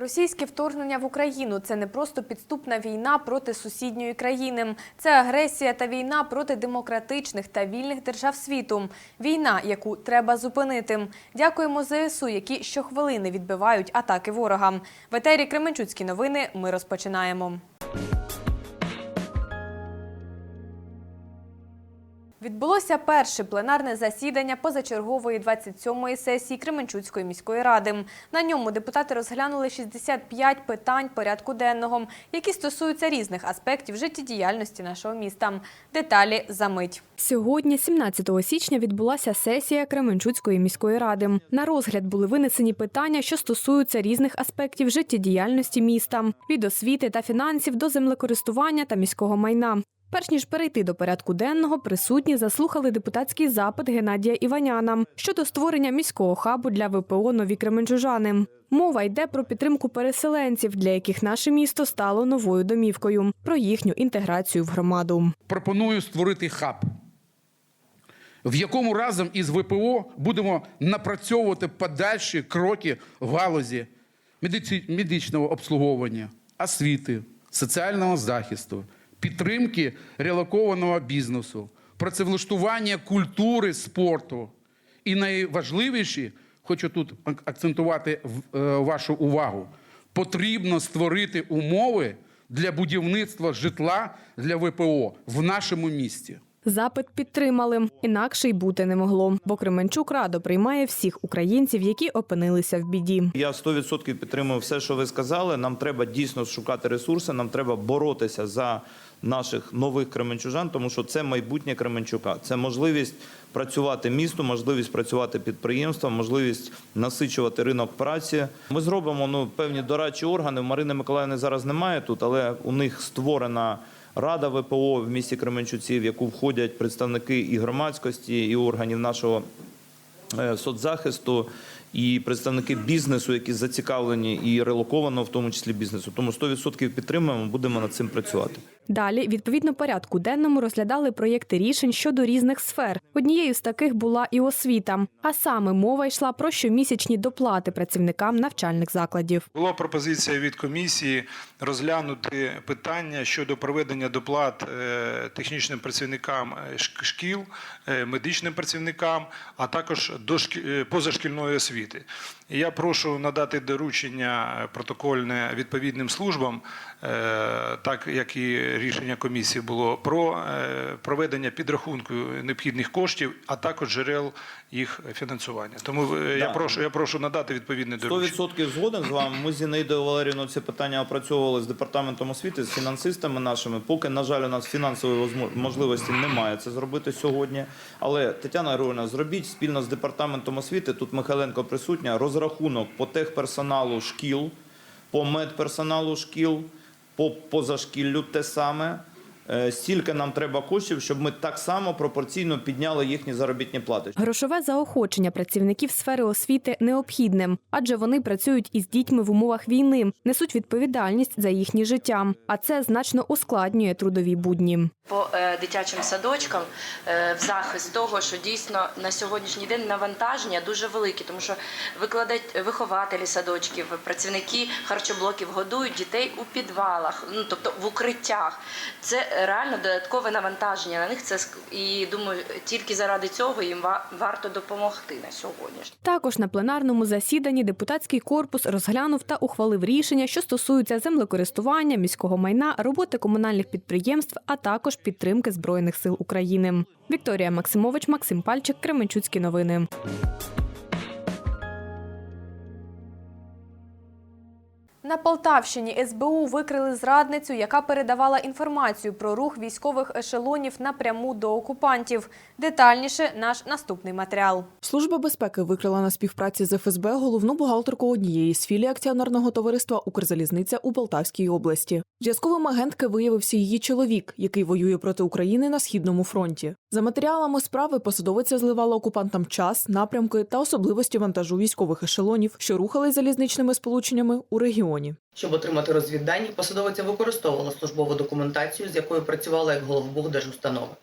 Російське вторгнення в Україну це не просто підступна війна проти сусідньої країни. Це агресія та війна проти демократичних та вільних держав світу. Війна, яку треба зупинити. Дякуємо ЗСУ, які щохвилини відбивають атаки ворога. В етері Кременчуцькі новини ми розпочинаємо. Відбулося перше пленарне засідання позачергової 27-ї сесії Кременчуцької міської ради. На ньому депутати розглянули 65 питань порядку денного, які стосуються різних аспектів життєдіяльності нашого міста. Деталі за мить. Сьогодні, 17 січня, відбулася сесія Кременчуцької міської ради. На розгляд були винесені питання, що стосуються різних аспектів життєдіяльності міста від освіти та фінансів до землекористування та міського майна. Перш ніж перейти до порядку денного, присутні заслухали депутатський запит Геннадія Іваняна щодо створення міського хабу для ВПО нові Кременчужани. Мова йде про підтримку переселенців, для яких наше місто стало новою домівкою, про їхню інтеграцію в громаду. пропоную створити хаб, в якому разом із ВПО будемо напрацьовувати подальші кроки в галузі медичного обслуговування, освіти, соціального захисту, підтримки релокованого бізнесу, працевлаштування культури, спорту. І найважливіше, хочу тут акцентувати е, вашу увагу, потрібно створити умови для будівництва житла для ВПО в нашому місті. Запит підтримали, інакше й бути не могло, бо Кременчук радо приймає всіх українців, які опинилися в біді. Я 100% підтримую все, що ви сказали. Нам треба дійсно шукати ресурси, нам треба боротися за наших нових кременчужан, тому що це майбутнє Кременчука. Це можливість працювати місту, можливість працювати підприємствам, можливість насичувати ринок праці. Ми зробимо ну певні дорадчі органи. Марини Миколаївни зараз немає тут, але у них створена. Рада ВПО в місті Кременчуці, в яку входять представники і громадськості, і органів нашого е, соцзахисту і представники бізнесу, які зацікавлені і релокованого, в тому числі бізнесу. Тому 100% підтримуємо, будемо над цим працювати. Далі, відповідно порядку денному, розглядали проєкти рішень щодо різних сфер. Однією з таких була і освіта. А саме мова йшла про щомісячні доплати працівникам навчальних закладів. Була пропозиція від комісії розглянути питання щодо проведення доплат е, технічним працівникам е, шкіл, е, медичним працівникам, а також позашкільної освіти. Я прошу надати доручення протокольне відповідним службам, так як і рішення комісії було про е, проведення підрахунку необхідних коштів, а також джерел їх фінансування. Тому е, я прошу, я прошу надати відповідне доручення. 100% згоден з вами. Ми з Валеріївною це питання опрацьовували з департаментом освіти, з фінансистами нашими. Поки, на жаль, у нас фінансової можливості немає це зробити сьогодні. Але Тетяна Григорівна, зробіть спільно з департаментом освіти. Тут Михайленко присутня. Розрахунок по техперсоналу шкіл, по медперсоналу шкіл, по позашкіллю те саме. Е, Стільки нам треба коштів, щоб ми так само пропорційно підняли їхні заробітні плати. Грошове заохочення працівників сфери освіти необхідне, адже вони працюють із дітьми в умовах війни, несуть відповідальність за їхнє життя, а це значно ускладнює трудові будні. по е, дитячим садочкам е, в захист того, що дійсно на сьогоднішній день навантаження дуже великі, тому що викладать вихователі садочків, працівники харчоблоків годують дітей у підвалах, ну тобто в укриттях. Це реально додаткове навантаження на них. Це і думаю, тільки заради цього їм ва- варто допомогти на сьогодні. Також на пленарному засіданні депутатський корпус розглянув та ухвалив рішення, що стосуються землекористування, міського майна, роботи комунальних підприємств, а також підтримки збройних сил України. Вікторія Максимович, Максим Пальчик, Кременчуцькі новини. На Полтавщині СБУ викрили зрадницю, яка передавала інформацію про рух військових ешелонів напряму до окупантів. Детальніше наш наступний матеріал. Служба безпеки викрила на співпраці з ФСБ головну бухгалтерку однієї з філій акціонерного товариства Укрзалізниця у Полтавській області. Зв'язковим агентки виявився її чоловік, який воює проти України на східному фронті. За матеріалами справи посадовиця зливала окупантам час, напрямки та особливості вантажу військових ешелонів, що рухались залізничними сполученнями у регіоні. Щоб отримати розвіддані, посадовиця використовувала службову документацію, з якою працювала як головбух держустанови.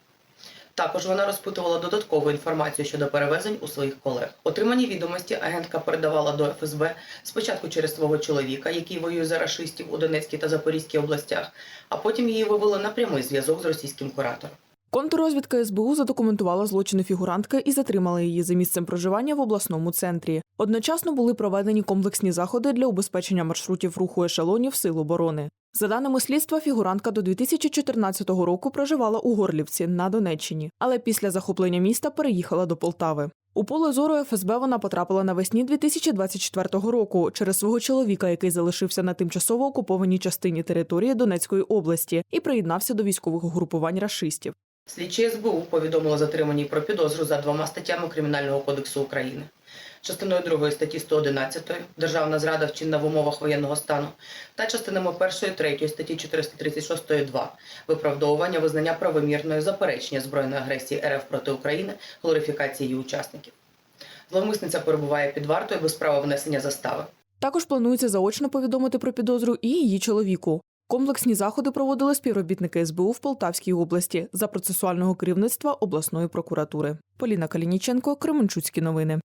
Також вона розпитувала додаткову інформацію щодо перевезень у своїх колег. Отримані відомості агентка передавала до ФСБ спочатку через свого чоловіка, який воює за рашистів у Донецькій та Запорізькій областях, а потім її вивели на прямий зв'язок з російським куратором. Контррозвідка СБУ задокументувала злочини фігурантки і затримала її за місцем проживання в обласному центрі. Одночасно були проведені комплексні заходи для убезпечення маршрутів руху ешелонів Сил оборони. За даними слідства, фігурантка до 2014 року проживала у Горлівці на Донеччині, але після захоплення міста переїхала до Полтави. У поле зору ФСБ вона потрапила навесні 2024 року через свого чоловіка, який залишився на тимчасово окупованій частині території Донецької області і приєднався до військових угрупувань рашистів. Слідчі СБУ повідомили затриманій про підозру за двома статтями Кримінального кодексу України. Частиною 2 статті 111 Державна зрада вчинена в умовах воєнного стану та частинами 1 3 статті 436 2 виправдовування визнання правомірної заперечення збройної агресії РФ проти України, глорифікації її учасників. Зловмисниця перебуває під вартою без права внесення застави. Також планується заочно повідомити про підозру і її чоловіку. Комплексні заходи проводили співробітники СБУ в Полтавській області за процесуального керівництва обласної прокуратури. Поліна Калініченко, Кременчуцькі новини.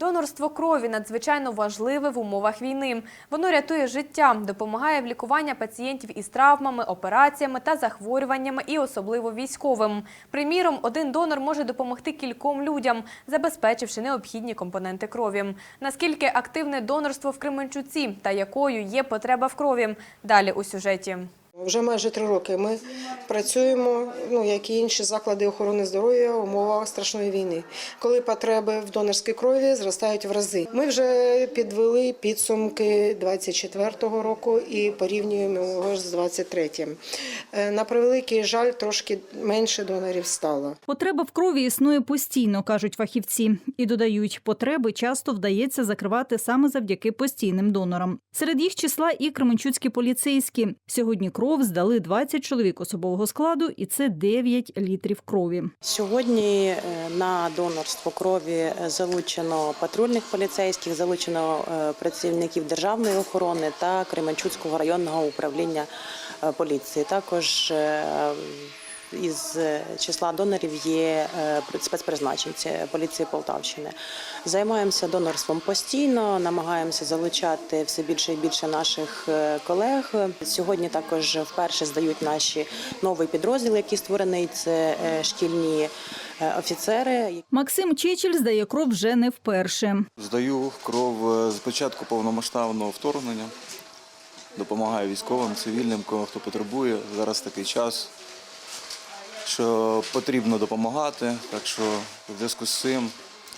Донорство крові надзвичайно важливе в умовах війни. Воно рятує життя, допомагає в лікуванні пацієнтів із травмами, операціями та захворюваннями, і особливо військовим. Приміром, один донор може допомогти кільком людям, забезпечивши необхідні компоненти крові. Наскільки активне донорство в Кременчуці та якою є потреба в крові? Далі у сюжеті. Вже майже три роки ми працюємо, ну як і інші заклади охорони здоров'я в умовах страшної війни, коли потреби в донорській крові зростають в рази. Ми вже підвели підсумки 24-го року і порівнюємо його з 23-м. Е, На превеликий жаль, трошки менше донорів стало. Потреба в крові існує постійно, кажуть фахівці, і додають, потреби часто вдається закривати саме завдяки постійним донорам. Серед їх числа і кременчуцькі поліцейські. Сьогодні кров здали 20 чоловік особового складу, і це 9 літрів крові. Сьогодні е, на донорство крові е, залучено патрульних поліцейських, залучено е, працівників державної охорони та Кременчуцького районного управління поліції. Також із е, числа донорів є е, спецпризначенці поліції Полтавщини. Займаємося донорством постійно, намагаємося залучати все більше і більше наших е, колег. Сьогодні також вперше здають наші новий підрозділ, який створений. Це шкільні офіцери. Максим Чечель здає кров вже не вперше. Здаю кров з початку повномасштабного вторгнення. Допомагаю військовим, цивільним, кого хто потребує. Зараз такий час, що потрібно допомагати. Так що в зв'язку з цим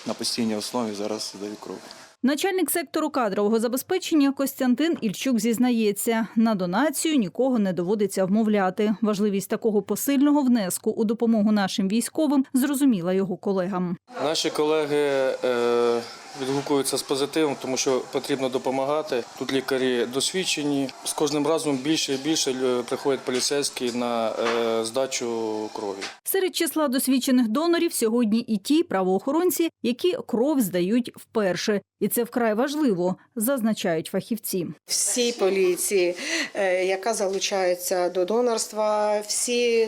на постійній основі зараз здаю кров. Начальник сектору кадрового забезпечення Костянтин Ільчук зізнається, на донацію нікого не доводиться вмовляти. Важливість такого посильного внеску у допомогу нашим військовим зрозуміла його колегам. Наші колеги е, відгукуються з позитивом, тому що потрібно допомагати. Тут лікарі досвідчені. З кожним разом більше і більше е, приходять поліцейські на е, здачу крові. Серед числа досвідчених донорів сьогодні і ті правоохоронці, які кров здають вперше. І це вкрай важливо, зазначають фахівці. Всій поліції, е, яка залучається до донорства, всі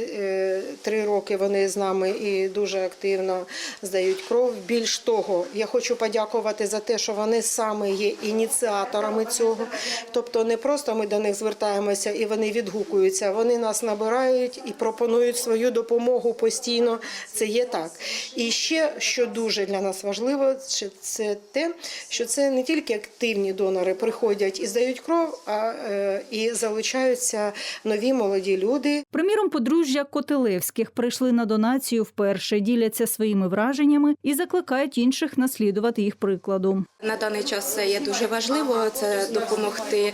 три роки вони з нами і дуже активно здають кров. Більш того, я хочу подякувати за те, що вони саме є ініціаторами цього. Тобто не просто ми до них звертаємося і вони відгукуються. Вони нас набирають і пропонують свою допомогу постійно. Це є так. І ще що дуже для нас важливо, це- це те, що це не тільки активні донори приходять і здають кров, а е, і залучаються нові молоді люди. Приміром, подружжя Котелевських прийшли на донацію вперше, діляться своїми враженнями і закликають інших наслідувати їх прикладу. На даний час це є дуже важливо. Це допомогти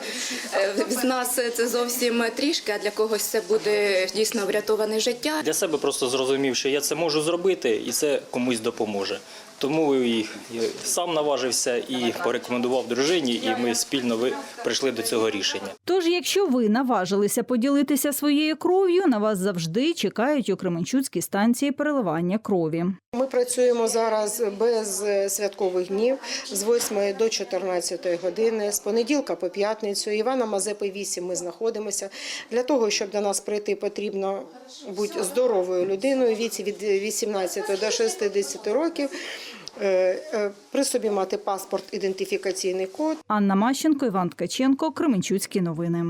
Е, з нас. Це зовсім трішки, а для когось це буде дійсно врятоване життя. Для себе просто зрозумів, що я це можу зробити, і це комусь допоможе. Тому і сам наважився і порекомендував дружині, і ми спільно ви- прийшли до цього рішення. Тож, якщо ви наважилися поділитися своєю кров'ю, на вас завжди чекають у Кременчуцькій станції переливання крові. Ми працюємо зараз без е, святкових днів з 8 до 14 години, з понеділка по п'ятницю. Івана Мазепи 8 ми знаходимося. Для того, щоб до нас прийти, потрібно бути здоровою людиною віці від 18 до 60 років. е, е, При собі мати паспорт, ідентифікаційний код. Анна Мащенко, Іван Ткаченко, Кременчуцькі новини.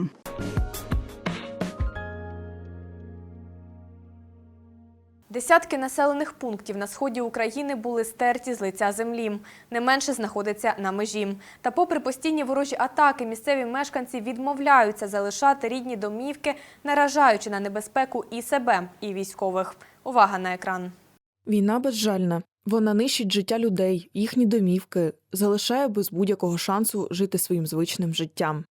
Десятки населених пунктів на сході України були стерті з лиця землі. Не менше знаходиться на межі. Та попри постійні ворожі атаки, місцеві мешканці відмовляються залишати рідні домівки, наражаючи на небезпеку і себе, і військових. Увага на екран. Війна безжальна. Вона нищить життя людей, їхні домівки, залишає без будь-якого шансу жити своїм звичним життям.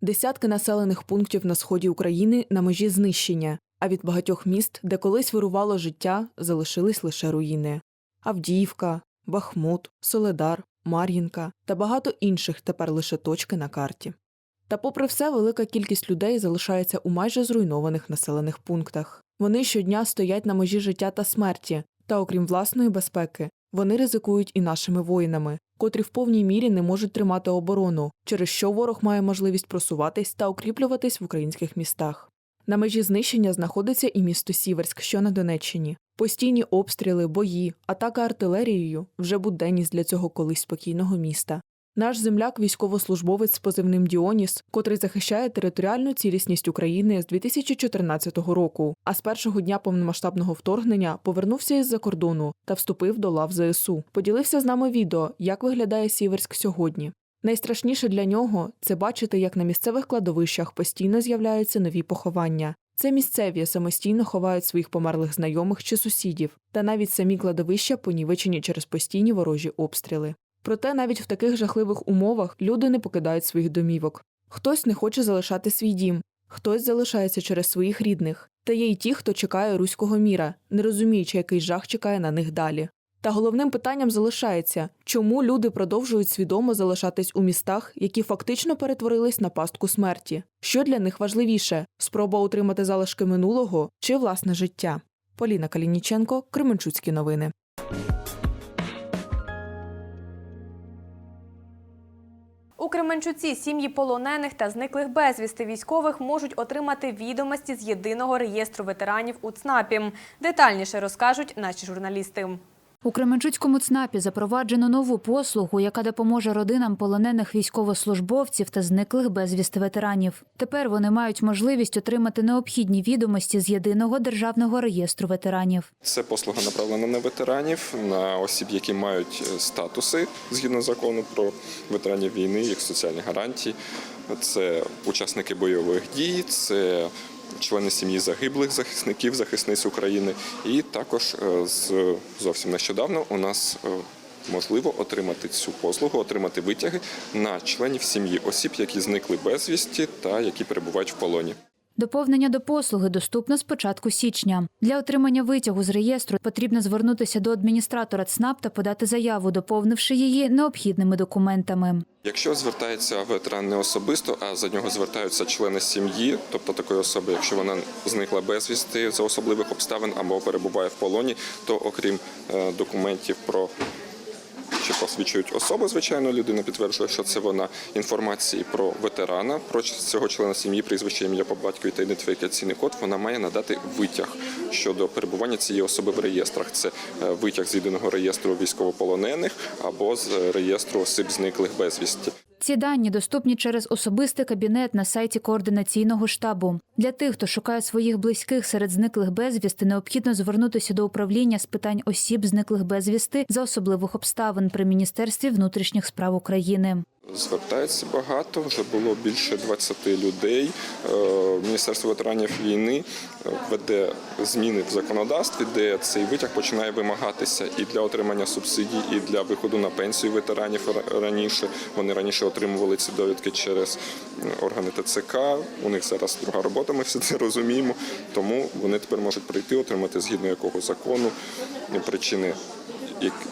Десятки населених пунктів на сході України на межі знищення, а від багатьох міст, де колись вирувало життя, залишились лише руїни. Авдіївка, Бахмут, Соледар, Мар'їнка та багато інших тепер лише точки на карті. Та попри все, велика кількість людей залишається у майже зруйнованих населених пунктах. Вони щодня стоять на межі життя та смерті, та окрім власної безпеки, вони ризикують і нашими воїнами, котрі в повній мірі не можуть тримати оборону, через що ворог має можливість просуватись та укріплюватись в українських містах. На межі знищення знаходиться і місто Сіверськ, що на Донеччині. Постійні обстріли, бої, атака артилерією вже буденність для цього колись спокійного міста. Наш земляк, військовослужбовець з позивним Діоніс, котрий захищає територіальну цілісність України з 2014 року, а з першого дня повномасштабного вторгнення повернувся із-за кордону та вступив до лав ЗСУ. Поділився з нами відео, як виглядає Сіверськ сьогодні. Найстрашніше для нього це бачити, як на місцевих кладовищах постійно з'являються нові поховання. Це місцеві самостійно ховають своїх померлих знайомих чи сусідів, та навіть самі кладовища понівечені через постійні ворожі обстріли. Проте навіть в таких жахливих умовах люди не покидають своїх домівок. Хтось не хоче залишати свій дім, хтось залишається через своїх рідних, та є й ті, хто чекає руського міра, не розуміючи, який жах чекає на них далі. Та головним питанням залишається, чому люди продовжують свідомо залишатись у містах, які фактично перетворились на пастку смерті. Що для них важливіше спроба утримати залишки минулого чи власне життя? Поліна Калініченко, Кременчуцькі новини. У Кременчуці сім'ї полонених та зниклих безвісти військових можуть отримати відомості з єдиного реєстру ветеранів у ЦНАПі. Детальніше розкажуть наші журналісти. У Кременчуцькому ЦНАПі запроваджено нову послугу, яка допоможе родинам полонених військовослужбовців та зниклих безвісти ветеранів. Тепер вони мають можливість отримати необхідні відомості з єдиного державного реєстру ветеранів. Це послуга направлена на ветеранів, на осіб, які мають е, статуси згідно закону про ветеранів війни, їх соціальні гарантії. Це учасники бойових дій, це члени сім'ї загиблих захисників, захисниць України. І також е, з зовсім нещодавно у нас е, можливо отримати цю послугу, отримати витяги на членів сім'ї осіб, які зникли безвісті та які перебувають в полоні. Доповнення до послуги доступно з початку січня. Для отримання витягу з реєстру потрібно звернутися до адміністратора ЦНАП та подати заяву, доповнивши її необхідними документами. Якщо звертається ветеран не особисто, а за нього звертаються члени сім'ї, тобто такої особи, якщо вона зникла безвісти за особливих обставин або перебуває в полоні, то окрім е, документів про що посвідчують особу, звичайно, людина підтверджує, що це вона інформації про ветерана, про цього члена сім'ї, прізвище ім'я по батькові та ідентифікаційний код. Вона має надати витяг щодо перебування цієї особи в реєстрах. Це е, витяг з єдиного реєстру військовополонених або з реєстру осіб зниклих безвісті. Ці дані доступні через особистий кабінет на сайті координаційного штабу. Для тих, хто шукає своїх близьких серед зниклих безвісти, необхідно звернутися до управління з питань осіб, зниклих безвісти за особливих обставин при міністерстві внутрішніх справ України. Звертається багато, вже було більше 20 людей. Е, Міністерство ветеранів війни е, веде зміни в законодавстві, де цей витяг починає вимагатися і для отримання субсидій, і для виходу на пенсію ветеранів раніше. Вони раніше отримували ці довідки через органи ТЦК. У них зараз друга робота, ми все це розуміємо. Тому вони тепер можуть прийти, отримати згідно якого закону причини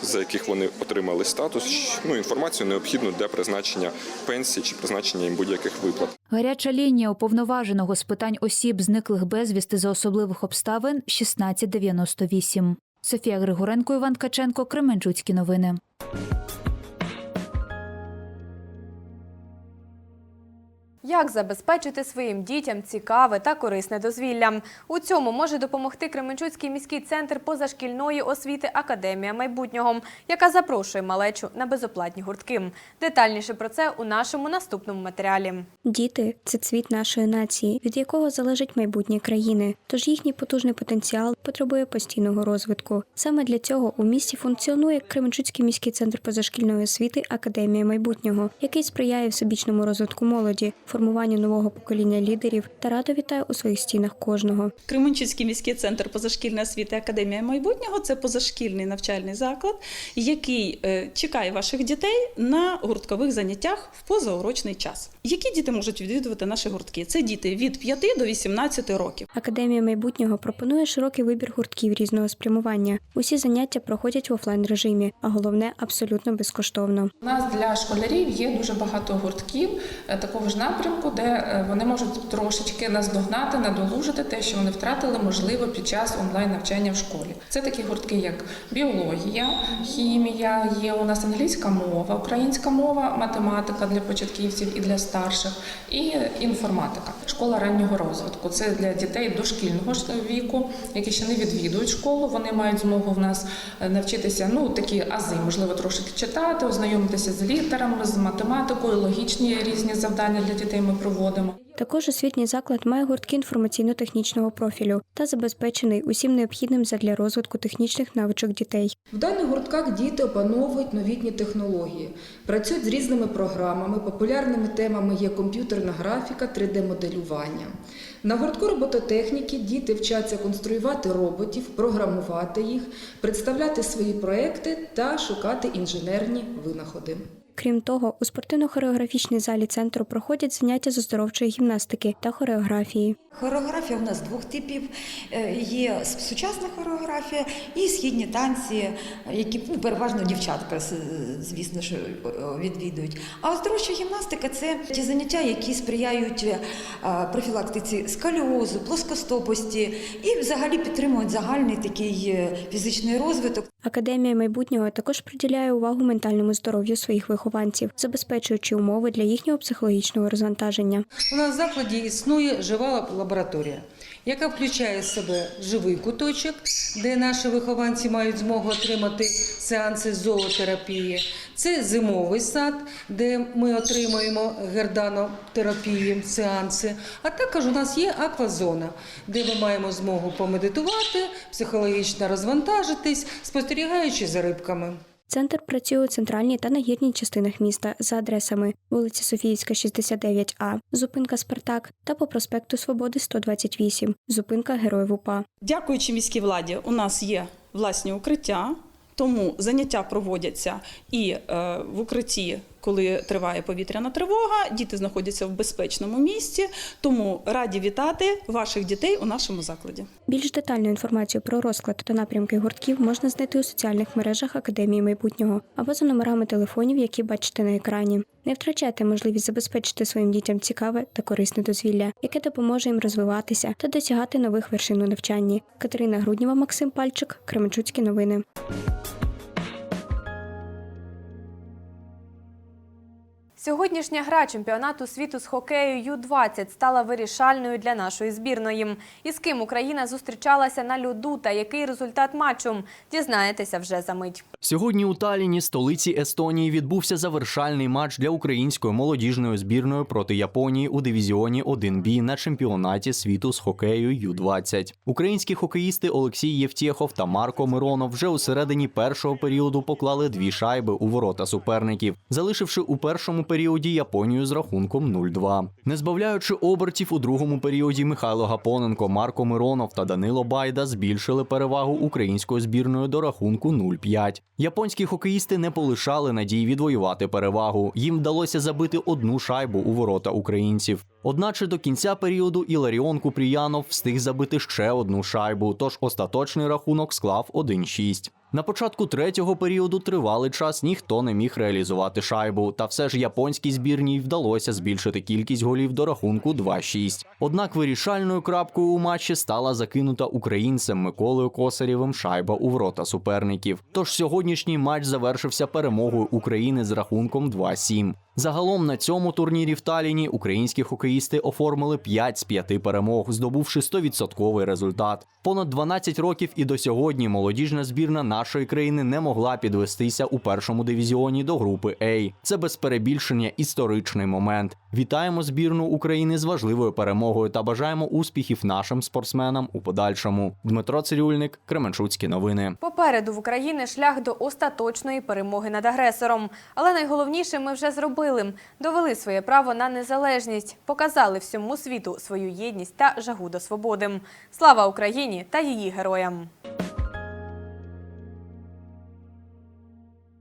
за яких вони отримали статус, ну інформацію необхідну для призначення пенсії чи призначення їм будь-яких виплат. Гаряча лінія уповноваженого з питань осіб, зниклих безвісти за особливих обставин 1698. Софія Григоренко, Іван Каченко, Кременчуцькі новини. Як забезпечити своїм дітям цікаве та корисне дозвілля? У цьому може допомогти Кременчуцький міський центр позашкільної освіти Академія майбутнього, яка запрошує малечу на безоплатні гуртки. Детальніше про це у нашому наступному матеріалі. Діти це цвіт нашої нації, від якого залежить майбутнє країни. Тож їхній потужний потенціал потребує постійного розвитку. Саме для цього у місті функціонує Кременчуцький міський центр позашкільної освіти Академія майбутнього, який сприяє всебічному розвитку молоді, формуванню нового покоління лідерів та радо вітає у своїх стінах кожного. Кременчуцький міський центр позашкільної освіти Академія майбутнього це позашкільний навчальний заклад, який е, чекає ваших дітей на гурткових заняттях в позаурочний час. Які діти можуть відвідувати наші гуртки? Це діти від 5 до 18 років. Академія майбутнього пропонує широкий вибір гуртків різного спрямування. Усі заняття проходять в офлайн режимі, а головне абсолютно безкоштовно. У нас для школярів є дуже багато гуртків е, такого ж напрямку, де е, вони можуть трошечки наздогнати, надолужити те, що вони втратили, можливо, під час онлайн навчання в школі. Це такі гуртки, як біологія, хімія, є у нас англійська мова, українська мова, математика для початківців і для старших, і інформатика. Школа раннього розвитку. Це для дітей дошкільного віку, які ще не відвідують школу. Вони мають змогу в нас е, навчитися ну такі ази, можливо, трошки читати, ознайомитися з літерами, з математикою, логічні різні завдання для дітей ми проводимо. Також освітній заклад має гуртки інформаційно-технічного профілю та забезпечений усім необхідним задля розвитку технічних навичок дітей. В даних гуртках діти опановують новітні технології, працюють з різними програмами, популярними темами є комп'ютерна графіка, 3D-моделювання. На гуртку робототехніки діти вчаться конструювати роботів, програмувати їх, представляти свої проекти та шукати інженерні винаходи. Крім того, у спортивно-хореографічній залі центру проходять заняття з оздоровчої гімнастики та хореографії. Хореографія у нас двох типів. Е, Є сучасна хореографія і східні танці, які ну, переважно дівчатка, звісно е, відвідують. А оздоровча гімнастика це ті заняття, які сприяють е, профілактиці сколіозу, плоскостопості і взагалі підтримують загальний такий е, фізичний розвиток. Академія майбутнього також приділяє увагу ментальному здоров'ю своїх вихованців, забезпечуючи умови для їхнього психологічного розвантаження. У нас в закладі існує жива лабораторія, яка включає в себе живий куточок, де наші вихованці мають змогу отримати сеанси зоотерапії. Це зимовий сад, де ми отримуємо герданотерапії, сеанси. А також у нас є аквазона, де ми маємо змогу помедитувати, психологічно розвантажитись, спостерігаючи за рибками. Центр працює у центральній та нагірній частинах міста за адресами вулиця Софіївська, 69А, зупинка Спартак та по проспекту Свободи 128, зупинка Героїв УПА. Дякуючи міській владі, у нас є власні укриття, тому заняття проводяться і е, в укритті, коли триває повітряна тривога. Діти знаходяться в безпечному місці. Тому раді вітати ваших дітей у нашому закладі. Більш детальну інформацію про розклад та напрямки гуртків можна знайти у соціальних мережах Академії майбутнього або за номерами телефонів, які бачите на екрані. Не втрачайте можливість забезпечити своїм дітям цікаве та корисне дозвілля, яке допоможе їм розвиватися та досягати нових вершин у навчанні. Катерина Грудніва, Максим Пальчик, Кременчуцькі новини. Сьогоднішня гра чемпіонату світу з хокею Ю-20 стала вирішальною для нашої збірної. І з ким Україна зустрічалася на льоду та який результат матчу, дізнаєтеся вже за мить. Сьогодні у Талліні, столиці Естонії, відбувся завершальний матч для української молодіжної збірної проти Японії у дивізіоні 1Б на чемпіонаті світу з хокею Ю-20. Українські хокеїсти Олексій Євтєхов та Марко Миронов вже у середині першого періоду поклали дві шайби у ворота суперників, залишивши у першому періоді Японію з рахунком 0-2. Не збавляючи обертів у другому періоді, Михайло Гапоненко, Марко Миронов та Данило Байда збільшили перевагу української збірної до рахунку 0-5. Японські хокеїсти не полишали надії відвоювати перевагу. Їм вдалося забити одну шайбу у ворота українців. Одначе до кінця періоду Іларіон Купріянов встиг забити ще одну шайбу, тож остаточний рахунок склав 1-6. На початку третього періоду тривалий час ніхто не міг реалізувати шайбу. Та все ж японській збірній вдалося збільшити кількість голів до рахунку 2-6. Однак вирішальною крапкою у матчі стала закинута українцем Миколою Косарєвим шайба у ворота суперників. Тож сьогоднішній матч завершився перемогою України з рахунком 2-7. Загалом на цьому турнірі в Таліні українські хокеїсти оформили 5 з 5 перемог, здобувши 100% результат. Понад 12 років і до сьогодні молодіжна збірна нашої країни не могла підвестися у першому дивізіоні до групи А. Це без перебільшення історичний момент. Вітаємо збірну України з важливою перемогою та бажаємо успіхів нашим спортсменам у подальшому. Дмитро Цирюльник, Кременчуцькі новини. Попереду в Україні шлях до остаточної перемоги над агресором. Але найголовніше ми вже зробили. Довели своє право на незалежність, показали всьому світу свою єдність та жагу до свободи. Слава Україні та її героям!